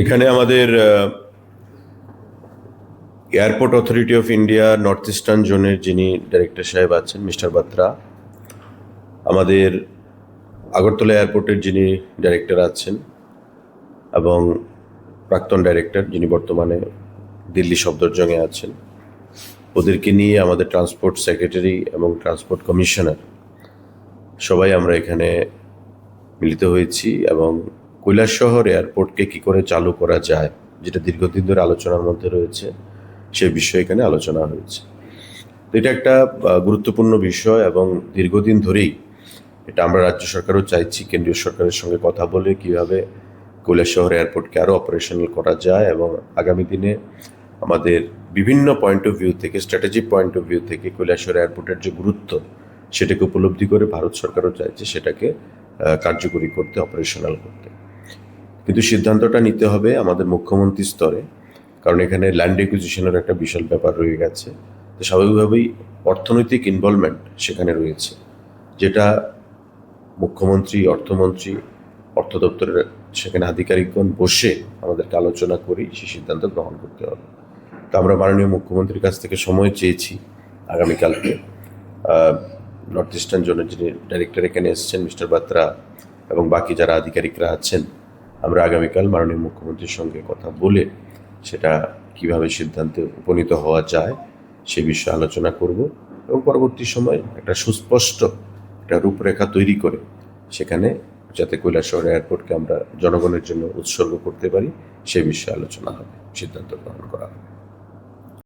এখানে আমাদের airport authority of India north eastern জোনের যিনি ডাইরেক্টর সাহেব আছেন, মিস্টার বাত্রা, আমাদের আগরতলা এয়ারপোর্টের যিনি ডাইরেক্টর আছেন এবং প্রাক্তন ডাইরেক্টর যিনি বর্তমানে দিল্লি সফদরজংয়ে আছেন, ওদেরকে নিয়ে আমাদের ট্রান্সপোর্ট সেক্রেটারি এবং ট্রান্সপোর্ট কমিশনার সবাই আমরা এখানে মিলিত হয়েছি এবং কৈলাস শহর এয়ারপোর্টকে কি করে চালু করা যায়, যেটা দীর্ঘদিন ধরে আলোচনার মধ্যে রয়েছে, সে বিষয়ে এখানে আলোচনা হয়েছে। এটা একটা গুরুত্বপূর্ণ বিষয় এবং দীর্ঘদিন ধরেই এটা আমরা রাজ্য সরকারও চাইছি, কেন্দ্রীয় সরকারের সঙ্গে কথা বলে কীভাবে কৈলাসশহর এয়ারপোর্টকে আরও অপারেশনাল করা যায় এবং আগামী দিনে আমাদের বিভিন্ন পয়েন্ট অফ ভিউ থেকে স্ট্র্যাটেজিক পয়েন্ট অফ ভিউ থেকে কৈলাসহর এয়ারপোর্টের যে গুরুত্ব, সেটাকে উপলব্ধি করে ভারত সরকারও চাইছে সেটাকে কার্যকরী করতে অপারেশনাল করতে। কিন্তু সিদ্ধান্তটা নিতে হবে আমাদের মুখ্যমন্ত্রী স্তরে, কারণ এখানে ল্যান্ড একুইজিশনের একটা বিশাল ব্যাপার রয়ে গেছে। তো স্বাভাবিকভাবেই অর্থনৈতিক ইনভলভমেন্ট সেখানে রয়েছে, যেটা মুখ্যমন্ত্রী, অর্থমন্ত্রী, অর্থ দপ্তরের সেখানে আধিকারিকগণ বসে আমাদেরকে আলোচনা করেই সেই সিদ্ধান্ত গ্রহণ করতে হবে। তো আমরা মাননীয় মুখ্যমন্ত্রীর কাছ থেকে সময় চেয়েছি আগামীকালকে। নর্থ ইস্টার্ন জোনের যিনি ডাইরেক্টর এখানে এসেছেন, মিস্টার বাত্রা এবং বাকি যারা আধিকারিকরা আছেন, আমরা আগামীকাল মাননীয় মুখ্যমন্ত্রীর সঙ্গে কথা বলে সেটা কীভাবে সিদ্ধান্তে উপনীত হওয়া যায় সে বিষয়ে আলোচনা করব এবং পরবর্তী সময় একটা সুস্পষ্ট একটা রূপরেখা তৈরি করে সেখানে যাতে কৈলাসহর এয়ারপোর্টকে আমরা জনগণের জন্য উৎসর্গ করতে পারি সে বিষয়ে আলোচনা হবে, সিদ্ধান্ত গ্রহণ করা হবে।